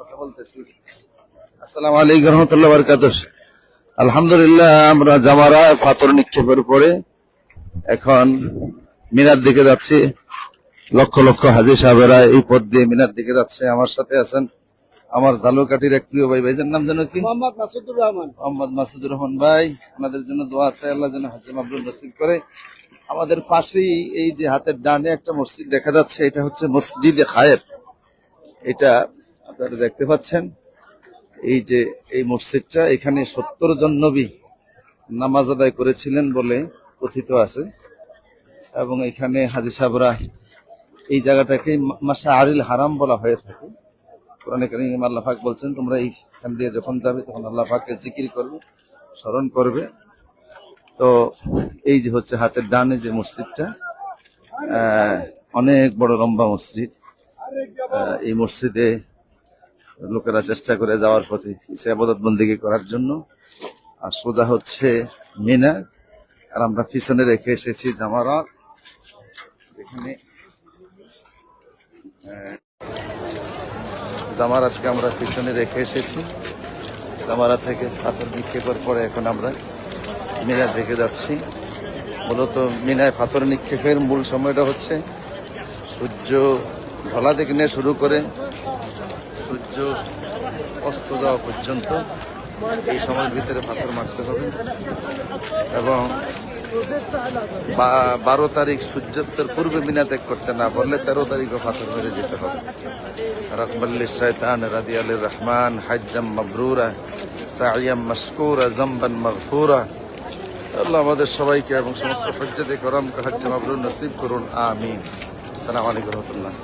কথা বলতেছি। আসসালামু আলাইকুম রহমতুল্লাহ বরকাত আলহামদুলিল্লাহ আমরা জামারা পাথর নিক্ষেপের পরে এখন মিনার দিকে যাচ্ছি। লক্ষ লক্ষ হাজি সাহেবেরা এই পথ দিয়ে মিনার দিকে যাচ্ছে। আমার সাথে আছেন আমার জালুকাটির এক প্রিয় ভাই। ভাই ভাইজার নাম যেন কি? মোহাম্মদ মাসুদুর রহমান। মোহাম্মদ মাসুদুর রহমান ভাই আপনাদের জন্য দোয়া আছে আল্লাহ যেন হাজি মাবরুল নসিব করে। আমাদের পাশেই এই যে হাতের ডানে একটা মসজিদ দেখা যাচ্ছে এটা হচ্ছে মসজিদে খায়ের। এটা আপনারা দেখতে পাচ্ছেন, এই যে এই মসজিদটা, এখানে সত্তর জন নবী নামাজ আদায় করেছিলেন বলে কথিত আছে। এবং এখানে হাজি সাহেবরা এই জায়গাটাকে মাসা আরিল হারাম বলা হয়ে থাকে। কোরআনে কারিম আল্লাহ পাক বলছেন, তোমরা এইখান দিয়ে যখন যাবে, তখন আল্লাহ পাককে জিকির করবে, স্মরণ করবে। তো এই যে হচ্ছে হাতের ডানে যে মসজিদটা অনেক বড় লম্বা মসজিদ। এই মসজিদে লোকেরা চেষ্টা করে যাওয়ার পথে কিছু আবাদত বন্দিগি করার জন্য। আর সোজা হচ্ছে মিনা। আর আমরা পিছনে রেখে এসেছি জামারা। এখানে জামারাতকে আমরা পিছনে রেখে এসেছি। জামারা থেকে পাথর নিক্ষেপের পরে এখন আমরা মিনা দেখে যাচ্ছি। মূলত মিনায় পাথর নিক্ষেপের মূল সময়টা হচ্ছে সূর্য ঢলা নিয়ে শুরু করে সূর্য অস্ত যাওয়া পর্যন্ত এই সময়ের ভিতরে পাথর মারতে হবে। এবং বারো তারিখ সূর্যাস্তের পূর্বে মিনা ত্যাগ করতে না পারলে তেরো তারিখও পাথর মেরে যেতে হবে। রকমাল্লি শৈতান রাদি রহমান, হাজ্জাম মাবরুরা, সাইয়াম মশকুরা, জম্বান মগফুরা। আল্লাহ আমাদের সবাইকে এবং সমস্ত হজ্জাতে করম হজ্জা মাবরুর নসিব করুন, আমিন। আসসালামু আলাইকুম রহমতুল্লাহ।